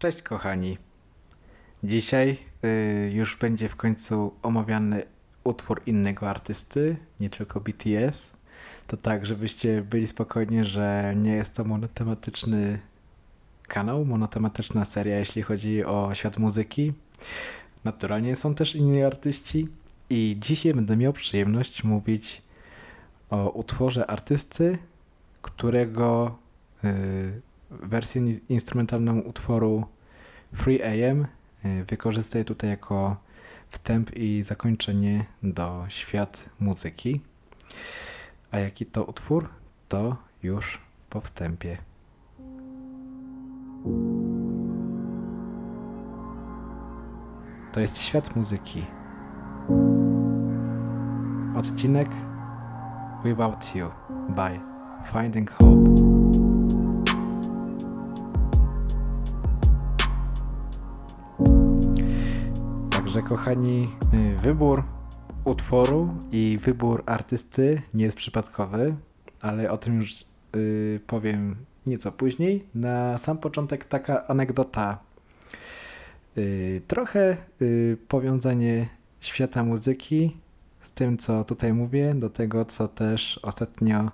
Cześć kochani. Dzisiaj y, już będzie w końcu omawiany utwór innego artysty, nie tylko BTS. To tak, żebyście byli spokojni, że nie jest to monotematyczny kanał, monotematyczna seria, jeśli chodzi o świat muzyki. Naturalnie są też inni artyści i dzisiaj będę miał przyjemność mówić o utworze artysty, którego y, wersję ins- instrumentalną utworu Free AM y, wykorzystuję tutaj jako wstęp i zakończenie do świat muzyki. A jaki to utwór? To już po wstępie. To jest świat muzyki. Odcinek Without You by Finding Hope. Także kochani, y, wybór utworu i wybór artysty nie jest przypadkowy, ale o tym już y, powiem nieco później. Na sam początek taka anegdota. Y, trochę powiązanie świata muzyki z tym, co tutaj mówię, do tego, co też ostatnio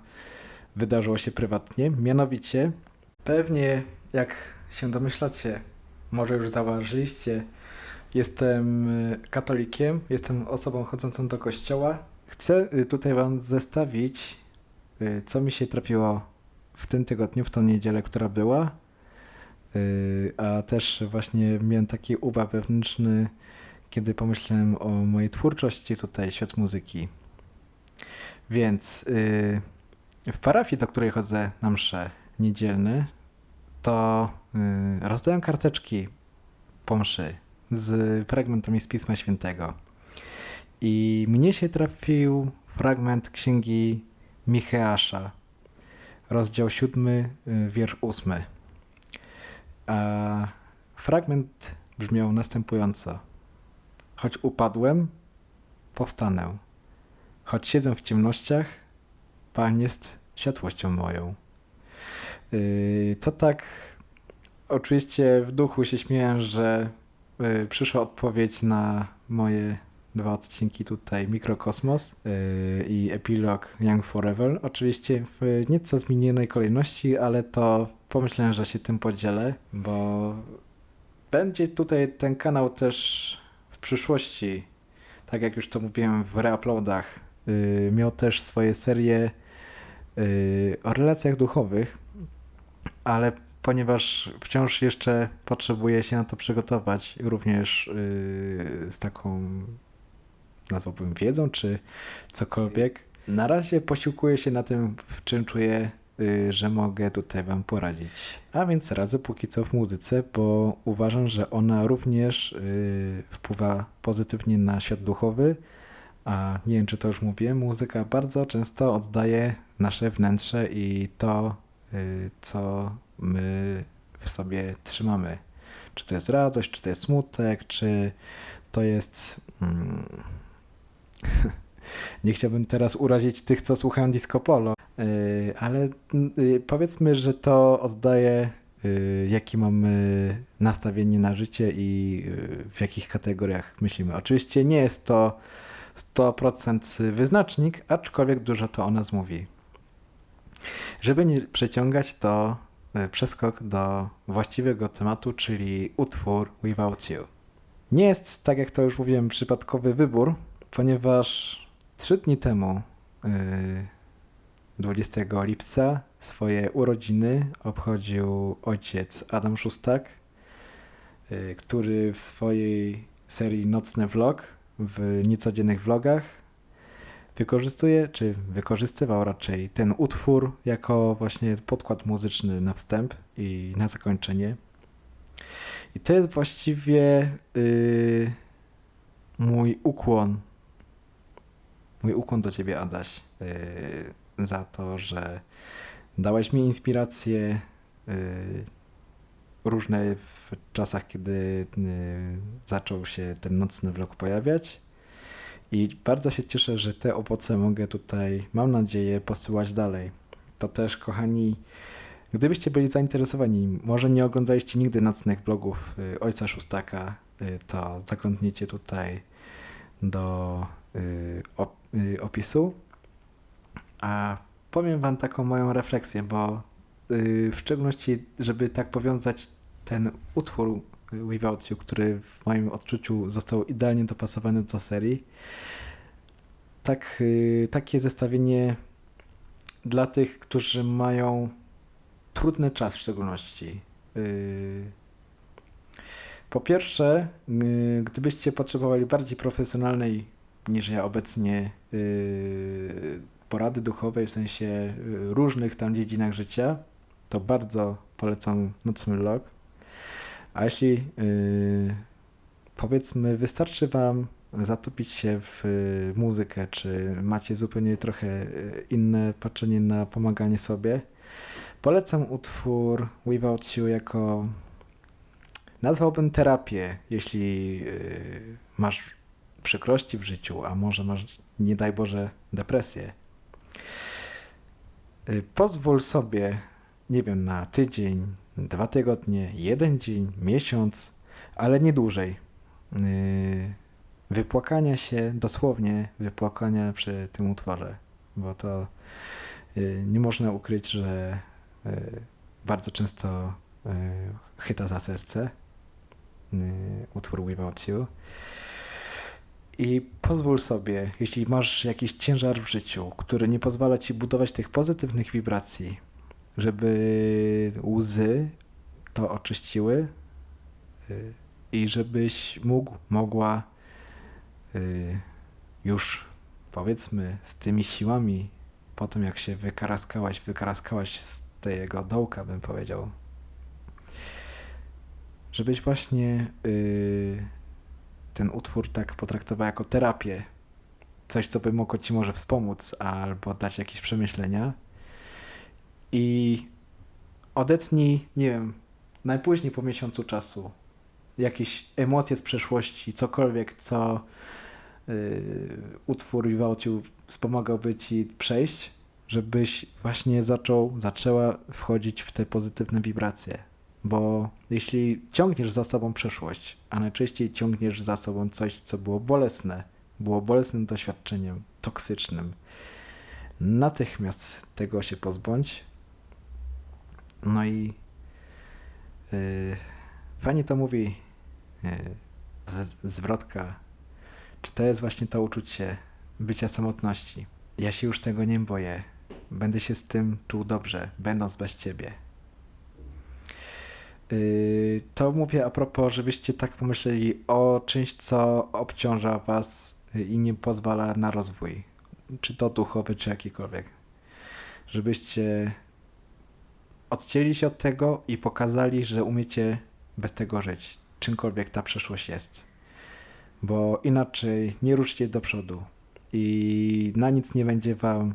wydarzyło się prywatnie. Mianowicie, pewnie jak się domyślacie, może już zauważyliście, Jestem y, katolikiem, jestem osobą chodzącą do kościoła. Chcę y, tutaj Wam zestawić, y, co mi się trafiło w tym tygodniu, w tą niedzielę, która była. A też właśnie miałem taki ubaw wewnętrzny, kiedy pomyślałem o mojej twórczości, tutaj świat muzyki. Więc w parafii, do której chodzę na msze niedzielne, to rozdałem karteczki po mszy z fragmentami z Pisma Świętego. I mnie się trafił fragment księgi Micheasza, rozdział 7, y, wiersz 8. A fragment brzmiał następująco. Choć upadłem, powstanę. Choć siedzę w ciemnościach, Pan jest światłością moją. To y, tak, oczywiście w duchu się śmieję, że przyszła odpowiedź na moje dwa odcinki tutaj Mikrokosmos yy, i epilog Young Forever. Oczywiście w nieco zmienionej kolejności, ale to pomyślałem, że się tym podzielę, bo będzie tutaj ten kanał też w przyszłości, tak jak już to mówiłem w reuploadach, yy, miał też swoje serie o relacjach duchowych, ale ponieważ wciąż jeszcze potrzebuję się na to przygotować, również yy, z taką, nazwałbym wiedzą, czy cokolwiek. Na razie posiłkuję się na tym, w czym czuję, yy, że mogę tutaj Wam poradzić. A więc radzę póki co w muzyce, bo uważam, że ona również yy, wpływa pozytywnie na świat duchowy. A nie wiem, czy to już mówiłem, muzyka bardzo często oddaje nasze wnętrze i to, co my w sobie trzymamy. Czy to jest radość, czy to jest smutek, czy to jest. Hmm, nie chciałbym teraz urazić tych, co słuchają disco polo, yy, ale yy, powiedzmy, że to oddaje, yy, jakie mamy nastawienie na życie i w jakich kategoriach myślimy. Oczywiście nie jest to 100% wyznacznik, aczkolwiek dużo to o nas mówi. Żeby nie przeciągać, to przeskok do właściwego tematu, czyli utwór Without You. Nie jest, tak jak to już mówiłem, przypadkowy wybór, ponieważ trzy dni temu, 20 e, lipca, swoje urodziny obchodził ojciec Adam Szustak, e, który w swojej serii Nocny Vlog, w niecodziennych vlogach wykorzystuje, czy wykorzystywał raczej ten utwór jako właśnie podkład muzyczny na wstęp i na zakończenie. I to jest właściwie yy, mój ukłon, mój ukłon do Ciebie, Adaś, yy, za to, że dałeś mi inspiracje yy, różne w czasach, kiedy yy, zaczął się ten nocny vlog pojawiać i bardzo się cieszę, że te owoce mogę tutaj, mam nadzieję, posyłać dalej. To też, kochani, Gdybyście byli zainteresowani, może nie oglądaliście nigdy nocnych blogów y, Ojca Szóstaka, y, to zaglądnijcie tutaj do y, opisu. A powiem Wam taką moją refleksję, bo w szczególności, żeby tak powiązać ten utwór Without You, który w moim odczuciu został idealnie dopasowany do serii, tak, takie zestawienie dla tych, którzy mają trudny czas w szczególności. Y, po pierwsze, y, gdybyście potrzebowali bardziej profesjonalnej niż ja obecnie y, porady duchowej w sensie różnych tam dziedzinach życia, to bardzo polecam Nocny Log. A jeśli powiedzmy wystarczy Wam zatopić się w muzykę, czy macie zupełnie trochę inne patrzenie na pomaganie sobie, Polecam utwór Without You jako nazwałbym terapię, jeśli masz przykrości w życiu, a może masz, nie daj Boże, depresję. Pozwól sobie, nie wiem, na tydzień, dwa tygodnie, jeden dzień, miesiąc, ale nie dłużej. Yy, wypłakania się, dosłownie wypłakania przy tym utworze, bo to yy, nie można ukryć, że E, bardzo często chyta za serce utwór Without You. I pozwól sobie, jeśli masz jakiś ciężar w życiu, który nie pozwala ci budować tych pozytywnych wibracji, żeby łzy to oczyściły i żebyś mógł, mogła już powiedzmy z tymi siłami, po tym jak się wykaraskałaś, wykaraskałaś z tego dołka, bym powiedział. Żebyś właśnie yy, ten utwór tak potraktował jako terapię. Coś, co by mogło ci może wspomóc albo dać jakieś przemyślenia. I odetnij, nie wiem, najpóźniej po miesiącu czasu jakieś emocje z przeszłości, cokolwiek, co yy, utwór Without wspomagałby ci przejść żebyś właśnie zaczął, zaczęła wchodzić w te pozytywne wibracje. Bo jeśli ciągniesz za sobą przeszłość, a najczęściej ciągniesz za sobą coś, co było bolesne, było bolesnym doświadczeniem, toksycznym, natychmiast tego się pozbądź. No i yy, fajnie to mówi yy, z, zwrotka, czy to jest właśnie to uczucie bycia samotności. Ja się już tego nie boję. Będę się z tym czuł dobrze, będąc bez ciebie. Yy, to mówię a propos, żebyście tak pomyśleli o czymś, co obciąża was i nie pozwala na rozwój, czy to duchowy, czy jakikolwiek. Żebyście odcięli się od tego i pokazali, że umiecie bez tego żyć, czymkolwiek ta przeszłość jest. Bo inaczej nie ruszcie do przodu i na nic nie będzie wam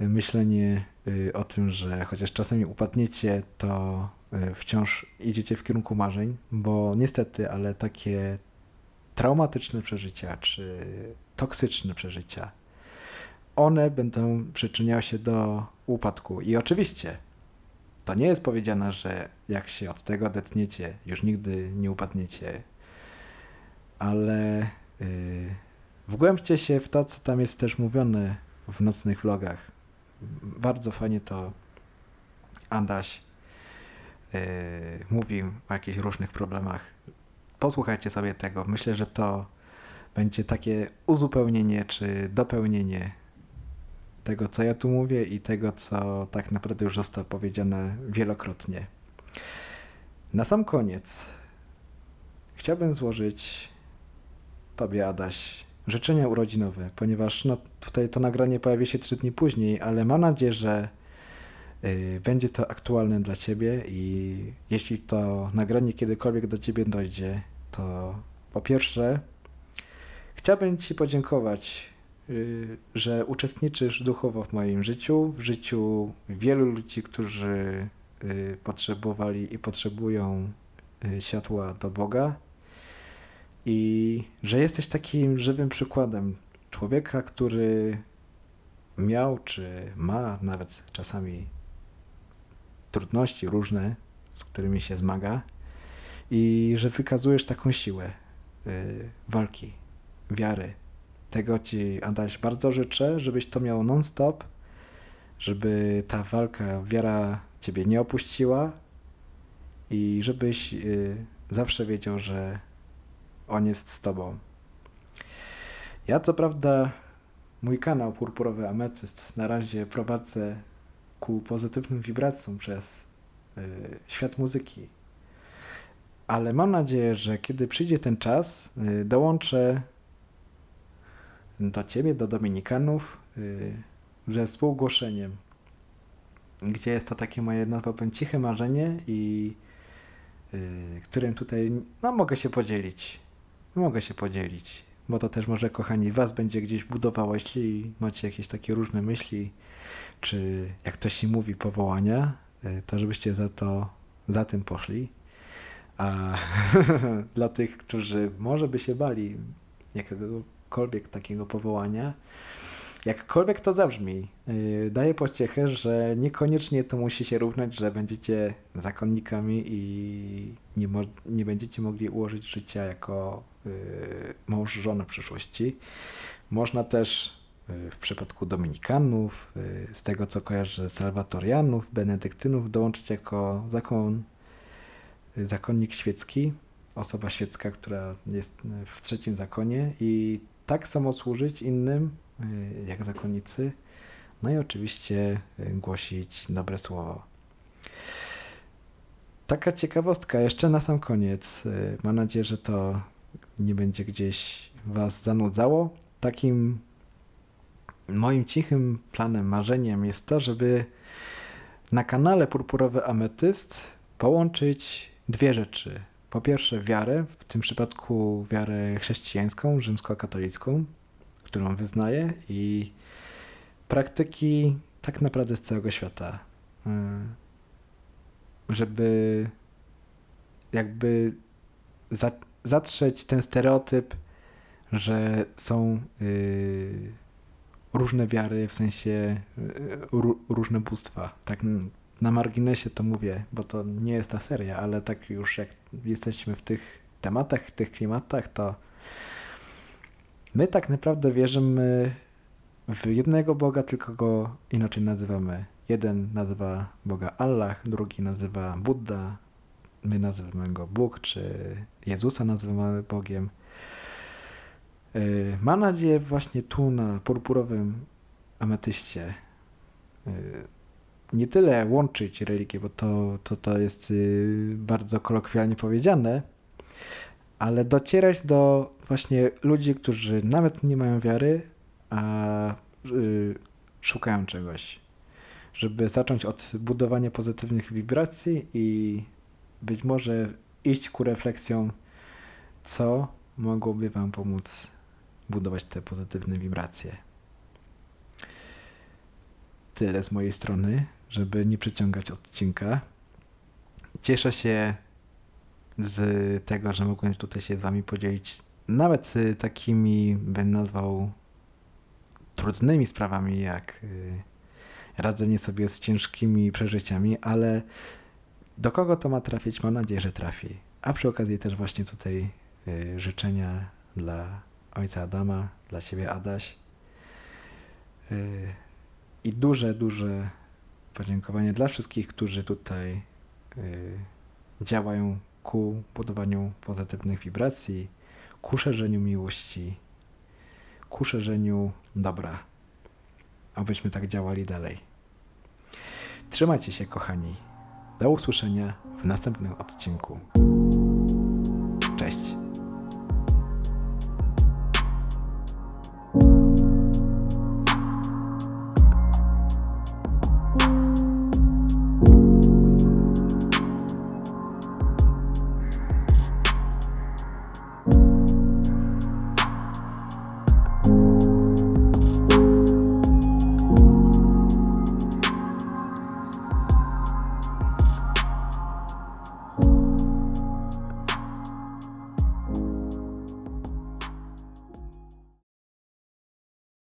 myślenie y, o tym, że chociaż czasami upadniecie, to y, wciąż idziecie w kierunku marzeń, bo niestety, ale takie traumatyczne przeżycia czy toksyczne przeżycia, one będą przyczyniały się do upadku. I oczywiście to nie jest powiedziane, że jak się od tego odetniecie, już nigdy nie upadniecie, ale yy, wgłębcie się w to, co tam jest też mówione w nocnych vlogach bardzo fajnie to Andaś yy, mówi o jakichś różnych problemach. Posłuchajcie sobie tego. Myślę, że to będzie takie uzupełnienie czy dopełnienie tego, co ja tu mówię i tego, co tak naprawdę już zostało powiedziane wielokrotnie. Na sam koniec chciałbym złożyć Tobie, Adaś, życzenia urodzinowe, ponieważ no, tutaj to nagranie pojawi się trzy dni później, ale mam nadzieję, że y, będzie to aktualne dla Ciebie i jeśli to nagranie kiedykolwiek do Ciebie dojdzie, to po pierwsze chciałbym Ci podziękować, że uczestniczysz duchowo w moim życiu, w życiu wielu ludzi, którzy y, potrzebowali i potrzebują światła do Boga i że jesteś takim żywym przykładem człowieka, który miał czy ma nawet czasami trudności różne, z którymi się zmaga i że wykazujesz taką siłę y, walki, wiary. Tego Ci, Adaś, bardzo życzę, żebyś to miał non-stop, żeby ta walka, wiara Ciebie nie opuściła i żebyś y, zawsze wiedział, że On jest z Tobą. Ja co prawda mój kanał Purpurowy Ametyst na razie prowadzę ku pozytywnym wibracjom przez y, świat muzyki. Ale mam nadzieję, że kiedy przyjdzie ten czas, y, dołączę do Ciebie, do Dominikanów, y, ze współgłoszeniem, gdzie jest to takie moje, nazwałbym, ciche marzenie i y, którym tutaj, no mogę się podzielić. Mogę się podzielić, bo to też może, kochani, Was będzie gdzieś budowało, jeśli macie jakieś takie różne myśli, czy jak ktoś się mówi, powołania, y, to żebyście za to, za tym poszli. A dla tych, którzy może by się bali jakiegokolwiek takiego powołania, jakkolwiek to zabrzmi, yy, daję pociechę, że niekoniecznie to musi się równać, że będziecie zakonnikami i nie, nie będziecie mogli ułożyć życia jako yy, mąż, żona w przyszłości. Można też yy, w przypadku dominikanów, z tego co kojarzę, salwatorianów, benedyktynów dołączyć jako zakon, zakonnik świecki, osoba świecka, która jest w trzecim zakonie i tak samo służyć innym Y, jak zakonnicy. No i oczywiście y, głosić dobre słowo. Taka ciekawostka jeszcze na sam koniec. Y, mam nadzieję, że to nie będzie gdzieś Was zanudzało. Takim moim cichym planem, marzeniem jest to, żeby na kanale Purpurowy Ametyst połączyć dwie rzeczy. Po pierwsze wiarę, w tym przypadku wiarę chrześcijańską, rzymskokatolicką, którą wyznaję i praktyki tak naprawdę z całego świata. Hmm. Żeby jakby zatrzeć ten stereotyp, że są y, różne wiary, w sensie y, różne bóstwa. Tak na marginesie to mówię, bo to nie jest ta seria, ale tak już jak jesteśmy w tych tematach, w tych klimatach, to My tak naprawdę wierzymy w jednego Boga, tylko go inaczej nazywamy. Jeden nazywa Boga Allah, drugi nazywa Buddha, my nazywamy go Bóg, czy Jezusa nazywamy Bogiem. Y, mam nadzieję właśnie tu na purpurowym ametyście y, nie tyle łączyć religię, bo to, to, to jest y, bardzo kolokwialnie powiedziane, ale docierać do właśnie ludzi, którzy nawet nie mają wiary, a y, szukają czegoś. Żeby zacząć od budowania pozytywnych wibracji i być może iść ku refleksjom, co mogłoby Wam pomóc budować te pozytywne wibracje. Tyle z mojej strony, żeby nie przeciągać odcinka. Cieszę się z tego, że mogłem tutaj się z Wami podzielić nawet y, takimi, bym nazwał, trudnymi sprawami, jak y, radzenie sobie z ciężkimi przeżyciami, ale do kogo to ma trafić? Mam nadzieję, że trafi. A przy okazji też właśnie tutaj y, życzenia dla ojca Adama, dla Ciebie Adaś. I duże, duże podziękowanie dla wszystkich, którzy tutaj działają ku budowaniu pozytywnych wibracji, ku szerzeniu miłości, ku szerzeniu dobra. Abyśmy tak działali dalej. Trzymajcie się, kochani. Do usłyszenia w następnym odcinku.